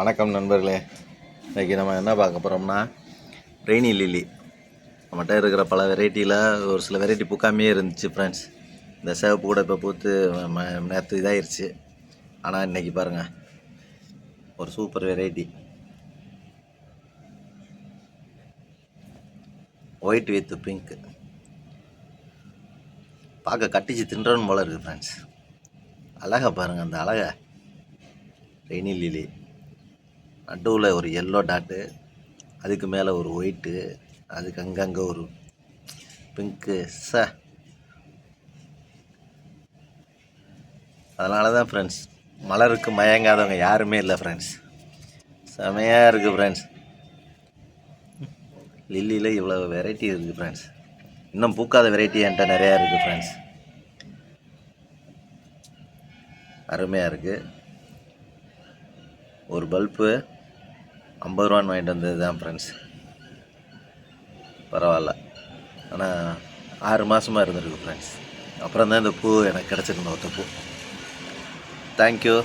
வணக்கம் நண்பர்களே. இன்றைக்கி நம்ம என்ன பார்க்க போகிறோம்னா ரெய்னி லில்லி. நம்மகிட்ட இருக்கிற பல வெரைட்டியில் ஒரு சில வெரைட்டி பூக்காமையே இருந்துச்சு ஃப்ரெண்ட்ஸ் இந்த சேவப்பு கூட இப்போ பூத்து நேற்று இதாயிருச்சு. ஆனால் இன்றைக்கி பாருங்கள் ஒரு super variety. White with pink பார்க்க கட்டிச்சு தின்றவன் போல இருக்குது ஃப்ரெண்ட்ஸ் அழகா பாருங்கள் அந்த அழகை. Rainy lily. நடுவில் ஒரு எல்லோ டாட்டு அதுக்கு மேலே ஒரு ஒயிட்டு அதுக்கு அங்கங்கே ஒரு பிங்க்கு ச. அதனால தான் ஃப்ரெண்ட்ஸ் மலருக்கு மயங்காதவங்க யாருமே இல்லை ஃப்ரெண்ட்ஸ் செமையாக இருக்குது ஃப்ரெண்ட்ஸ் லில்லியில் இவ்வளோ வெரைட்டி இருக்குது ஃப்ரெண்ட்ஸ் இன்னும் பூக்காத வெரைட்டி என்கிட்ட நிறையா இருக்குது ஃப்ரெண்ட்ஸ் அருமையாக இருக்குது ஒரு பல்பு ஐம்பது ரூபான்னு வாங்கிட்டு வந்தது தான் ஃப்ரெண்ட்ஸ் பரவாயில்ல. ஆனால் ஆறு மாதமாக இருந்திருக்கு ஃப்ரெண்ட்ஸ் அப்புறம் தான் இந்த பூ எனக்கு கிடச்சிருந்த ஒத்த பூ. தேங்க்யூ